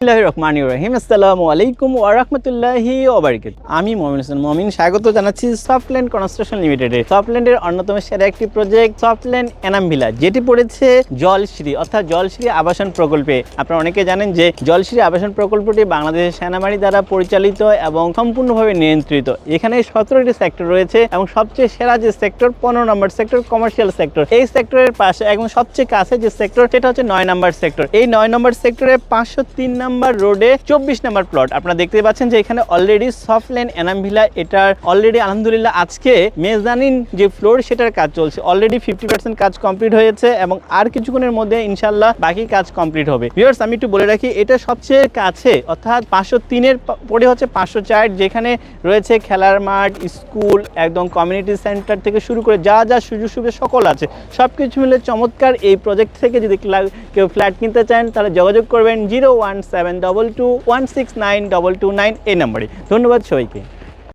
বিসমিল্লাহির রহিম আসসালামু আলাইকুম ওয়া রাহমাতুল্লাহি আমি মমিন হোসেন মমিন। স্বাগত জানাচ্ছি সফটল্যান্ড কনস্ট্রাকশন লিমিটেডে সফটল্যান্ডের অন্যতম সেরা একটি প্রজেক্ট সফটল্যান্ড এনাম ভিলা যেটি পড়েছে জলশ্রী, অর্থাৎ জলশ্রী আবাসন প্রকল্পে। আপনারা অনেকে জানেন যে জলশ্রী আবাসন প্রকল্পটি বাংলাদেশের সেনাবাহিনী দ্বারা পরিচালিত এবং সম্পূর্ণভাবে নিয়ন্ত্রিত। এখানে সতেরোটি সেক্টর রয়েছে এবং সবচেয়ে সেরা যে সেক্টর, পনেরো নম্বর সেক্টর কমার্শিয়াল সেক্টর এই সেক্টরের পাশে, এবং সবচেয়ে কাছে যে সেক্টর, সেটা হচ্ছে নয় নম্বর সেক্টর। এই নয় নম্বর সেক্টরে পাঁচশো তিন নম্বর রোডে চব্বিশ নাম্বার প্লট আপনারা দেখতে পাচ্ছেন যে এখানে অলরেডি সফট লেন এনাম ভিলা এটার অলরেডি আলহামদুলিল্লাহ আজকে মেজানিন যে ফ্লোর সেটার কাজ চলছে। অলরেডি ফিফটি পার্সেন্ট কাজ কমপ্লিট হয়েছে এবং আর কিছুক্ষণের মধ্যে ইনশাল্লাহ বাকি কাজ কমপ্লিট হবে। ভিউয়ার্স আমি একটু বলে রাখি, এটা সবচেয়ে কাছে, অর্থাৎ পাঁচশো তিনের পরে হচ্ছে পাঁচশো চার, যেখানে রয়েছে খেলার মাঠ স্কুল একদম কমিউনিটি সেন্টার থেকে শুরু করে যা যা সুযোগ সুবিধা সকল আছে। সব কিছু মিলে চমৎকার এই প্রজেক্ট থেকে যদি কেউ ফ্ল্যাট কিনতে চান, তাহলে যোগাযোগ করবেন zero one seven double two one six nine double two nine এই নম্বরে। ধন্যবাদ সবাইকে।